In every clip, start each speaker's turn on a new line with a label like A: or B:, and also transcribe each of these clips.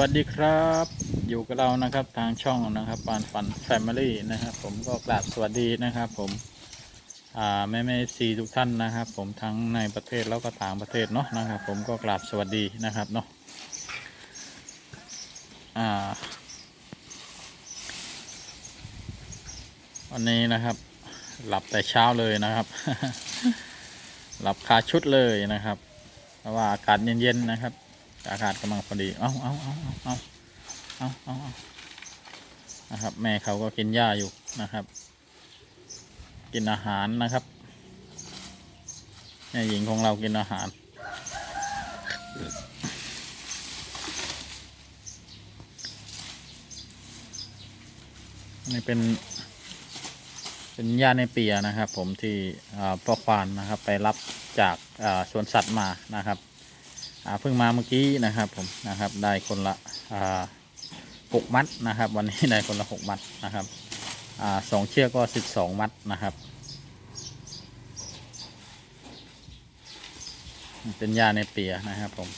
A: สวัสดีครับ อยู่กับเรานะครับทางช่องนะครับปานฝันแฟมิลี่นะครับ ผมก็กราบสวัสดีนะครับ ผมแม่แม่ซีทุกท่านนะครับ ผมทั้งในประเทศแล้วก็ต่างประเทศเนาะนะครับ ผมก็กราบสวัสดีนะครับเนาะวันนี้นะครับ หลับแต่เช้าเลยนะครับ หลับคาชุดเลยนะครับเพราะว่าอากาศเย็นๆนะครับ อากาศกำลังพอดี เอาเอาเอาเอาเอาเอาเอานะครับ แม่เขาก็กินหญ้าอยู่นะครับ กินอาหารนะครับแม่หญิงของเรากินอาหาร นี่เป็น เป็นหญ้าในเปียนะครับ ผมที่พ่อควานนะครับ ไปรับจากสวนสัตว์มานะครับ เพิ่งมาเมื่อกี้นะครับผมนะครับได้คนละหกมัดนะครับ วันนี้ได้คนละหกมัดนะครับอสองเชือกก็สิบสองมัดนะครับ เป็นยาในเปียนะครับผม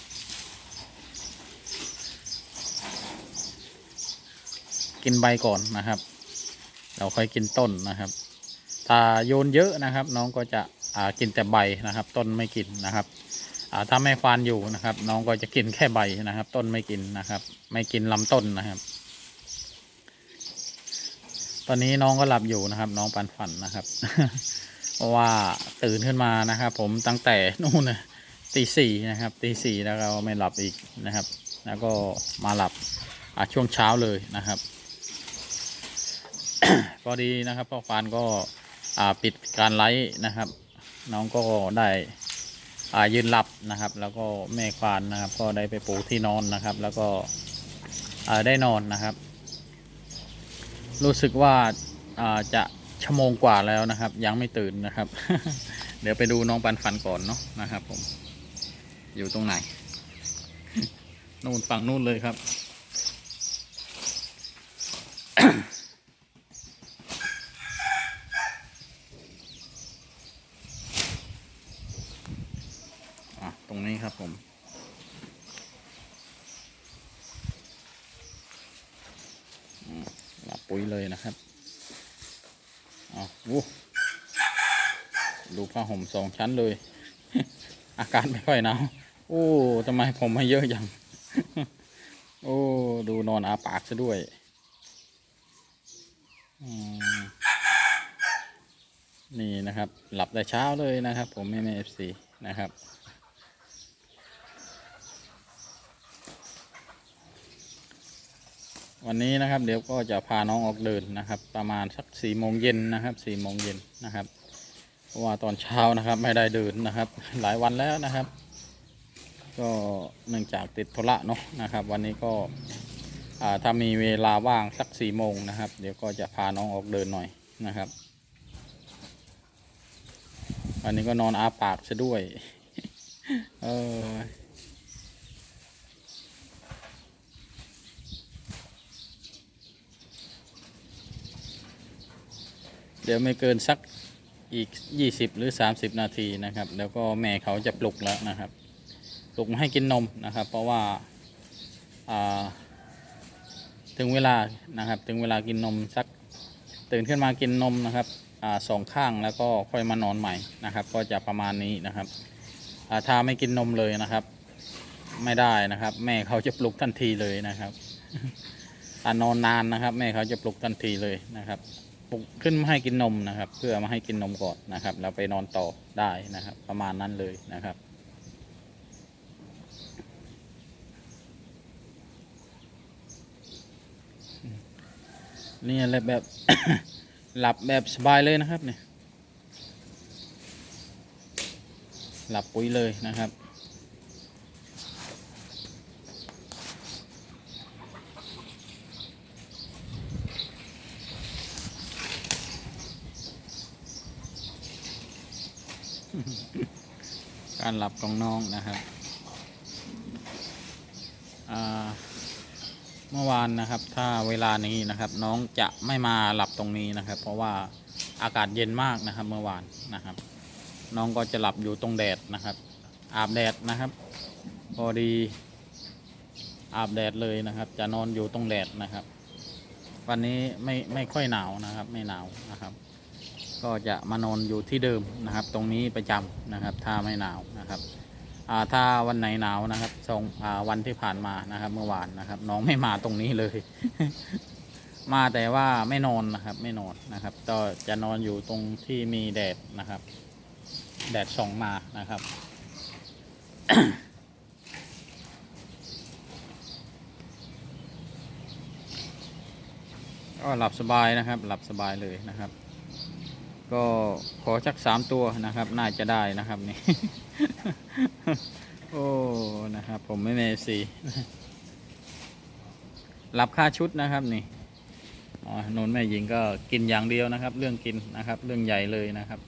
A: กินใบก่อนนะครับ เราค่อยกินต้นนะครับถ้าโยนเยอะนะครับ น้องก็จะกินแต่ใบนะครับ ต้นไม่กินนะครับ ถ้าแม่ควานอยู่นะครับ น้องก็จะกินแค่ใบนะครับ ต้นไม่กินนะครับ ไม่กินลำต้นนะครับ ตอนนี้น้องก็หลับอยู่นะครับ น้องปันฝันนะครับเพราะว่าตื่นขึ้นมานะครับ ผมตั้งแต่นู่นนะตีสี่นะครับตีสี่แล้วก็ไม่หลับอีกนะครับ แล้วก็มาหลับช่วงเช้าเลยนะครับพอดีนะครับพ่อควานก็ปิดการไลฟ์นะครับ น้องก็ได้ ยืนหลับนะครับ แล้วก็แม่ควานนะครับ ก็ได้ไปปูที่นอนนะครับ แล้วก็ได้นอนนะครับ รู้สึกว่าาจะชั่วโมงกว่าแล้วนะครับ ยังไม่ตื่นนะครับ เดี๋ยวไปดูน้องปันฟันก่อนเนาะนะครับ ผม อยู่ตรงไหนนู่นฝั่งนู่นเลยครับ อะ ตรงนี้ครับผม หลับปุ๋ยเลยนะครับเอาวู้ดูผ้าห่มสองชั้นเลย อากาศไม่ค่อยหนาว โอ้ทำไมผมให้เยอะจังโอ้ ดูนอนอาปากซะด้วยอืมนี่นะครับ หลับแต่เช้าเลยนะครับ ผมแม่แม่เอฟซีนะครับ วันนี้นะครับเดี๋ยวก็จะพาน้องออกเดินนะครับ ประมาณสักสี่โมงเย็นนะครับสี่โมงเย็นนะครับเพราะว่าตอนเช้านะครับไม่ได้เดินนะครับ หลายวันแล้วนะครับ ก็เนื่องจากติดธุระเนาะนะครับ วันนี้ก็ถ้ามีเวลาว่างสักสี่โมงนะครับ เดี๋ยวก็จะพาน้องออกเดินหน่อยนะครับวันนี้ก็นอนอาปากซะด้วย เออ เดี๋ยวไม่เกินสักอีก 20 หรือ 30 นาทีนะครับ แล้วก็แม่เขาจะปลุกแล้วนะครับ ปลุกมาให้กินนมนะครับ เพราะว่าาถึงเวลานะครับ ถึงเวลากินนมสักตื่นขึ้นมากินนมนะครับอสองข้างแล้วก็ค่อยมานอนใหม่นะครับ ก็จะประมาณนี้นะครับถ้าไม่กินนมเลยนะครับ ไม่ได้นะครับ แม่เขาจะปลุกทันทีเลยนะครับถ้านอนนานนะครับ แม่เขาจะปลุกทันทีเลยนะครับ ปลุกขึ้นมาให้กินนมนะครับ เพื่อมาให้กินนมก่อนนะครับ แล้วไปนอนต่อได้นะครับ ประมาณนั้นเลยนะครับ นี่แหละแบบหลับแบบสบายเลยนะครับเนี่ยหลับปุ๋ยเลยนะครับ การหลับของน้องนะครับเมื่อวานนะครับ ถ้าเวลานี้นะครับ น้องจะไม่มาหลับตรงนี้นะครับ เพราะว่าอากาศเย็นมากนะครับ เมื่อวานนะครับ น้องก็จะหลับอยู่ตรงแดดนะครับ อาบแดดนะครับ พอดีอาบแดดเลยนะครับ จะนอนอยู่ตรงแดดนะครับ วันนี้ไม่ไม่ค่อยหนาวนะครับ ไม่หนาวนะครับ ก็จะมานอนอยู่ที่เดิมนะครับ ตรงนี้ประจำนะครับ ถ้าไม่หนาวนะครับถ้าวันไหนหนาวนะครับสองอวันที่ผ่านมานะครับ เมื่อวานนะครับ น้องไม่มาตรงนี้เลย มาแต่ว่าไม่นอนนะครับ ไม่นอนนะครับ ก็จะนอนอยู่ตรงที่มีแดดนะครับ แดดส่องมานะครับ ก็หลับสบายนะครับ หลับสบายเลยนะครับ ก็ขอสักสามตัวนะครับ น่าจะได้นะครับนี่ โอ้ นะครับ ผมไม่เมสีหลับค่าชุดนะครับนี่นนแม่หญิงก็กินอย่างเดียวนะครับ เรื่องกินนะครับ เรื่องใหญ่เลยนะครับ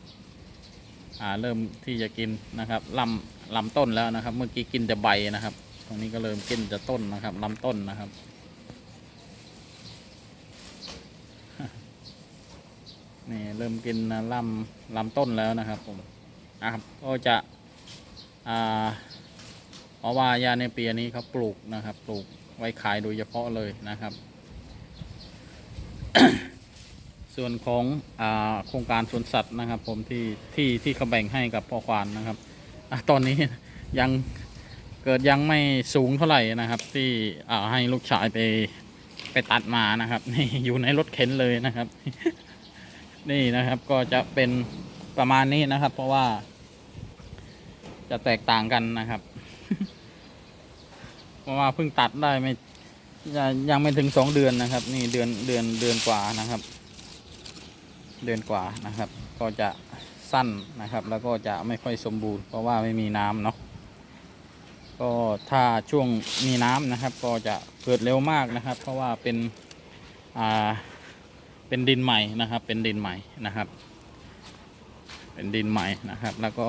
A: อ่าเริ่มที่จะกินนะครับลำลำต้นแล้วนะครับ เมื่อกี้กินแต่ใบนะครับ ตรงนี้ก็เริ่มกินแต่ต้นนะครับลำต้นนะครับ นี่เริ่มกินลำลำต้นแล้วนะครับผมนะครับก็จะอ่าเพราะว่ายาในเปียนี้เขาปลูกนะครับ ปลูกไว้ขายโดยเฉพาะเลยนะครับ ส่วนของอาโครงการสวนสัตว์นะครับ ผมที่ที่ที่เขาแบ่งให้กับพ่อควานนะครับอะตอนนี้ยังเกิดยังไม่สูงเท่าไหร่นะครับ ที่อ่าให้ลูกชายไปไปตัดมานะครับ นี่อยู่ในรถเข็นเลยนะครับ นี่นะครับก็จะเป็นประมาณนี้นะครับ เพราะว่า จะแตกต่างกันนะครับ เพราะว่าเพิ่งตัดได้ไม่ยังยังไม่ถึงสองเดือนนะครับ นี่เดือนเดือนเดือนกว่านะครับ เดือนกว่านะครับ ก็จะสั้นนะครับ แล้วก็จะไม่ค่อยสมบูรณ์ เพราะว่าไม่มีน้ำเนาะก็ถ้าช่วงมีน้ำนะครับ ก็จะเกิดเร็วมากนะครับ เพราะว่าเป็นอ่า เป็นดินใหม่นะครับ เป็นดินใหม่นะครับ เป็นดินใหม่นะครับ แล้วก็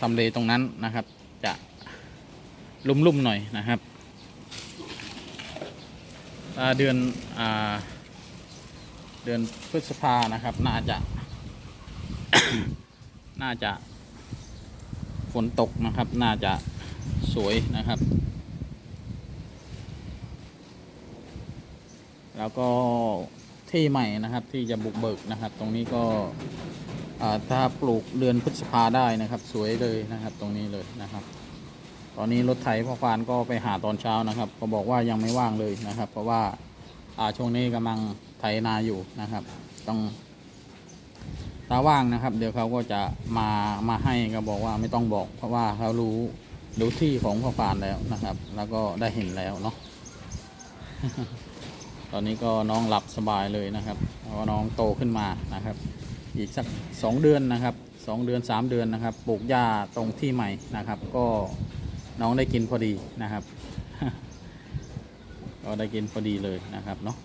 A: ทำเลตรงนั้นนะครับ จะลุ่มๆหน่อยนะครับเดือนอเดือนพฤษภานะครับ น่าจะ น่าจะฝนตกนะครับ น่าจะสวยนะครับ แล้วก็ที่ใหม่นะครับที่จะบุกเบิกนะครับ ตรงนี้ก็ถ้าปลูกเดือนพฤษภาได้นะครับ สวยเลยนะครับ ตรงนี้เลยนะครับ ตอนนี้รถไถพ่อควานก็ไปหาตอนเช้านะครับ ก็บอกว่ายังไม่ว่างเลยนะครับ เพราะว่าอาช่วงนี้กำลังไถนาอยู่นะครับ ต้องถ้าว่างนะครับ เดี๋ยวเขาก็จะมามาให้ก็บอกว่าไม่ต้องบอก เพราะว่าเขารู้รู้ที่ของพ่อปานแล้วนะครับ แล้วก็ได้เห็นแล้วเนาะ ตอนนี้ก็น้องหลับสบายเลยนะครับเพราะว่าน้องโตขึ้นมานะครับ อีกสักสองเดือนนะครับสองเดือนสามเดือนนะครับ ปลูกหญ้าตรงที่ใหม่นะครับ ก็น้องได้กินพอดีนะครับ ก็ได้กินพอดีเลยนะครับเนาะ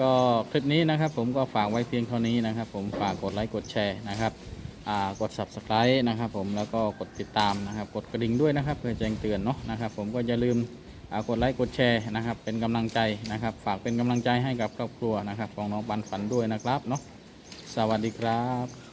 A: ก็คลิปนี้นะครับผมก็ฝากไว้เพียงเท่านี้นะครับ ผมฝากกดไลค์กดแชร์นะครับกด subscribe นะครับ ผมแล้วก็กดติดตามนะครับ กดกระดิ่งด้วยนะครับ เพื่อแจ้งเตือนเนาะนะครับ ผมก็อย่าลืม กดไลค์กดแชร์นะครับ เป็นกำลังใจนะครับ ฝากเป็นกำลังใจให้กับครอบครัวนะครับ ของน้องปันฝันด้วยนะครับเนาะสวัสดีครับ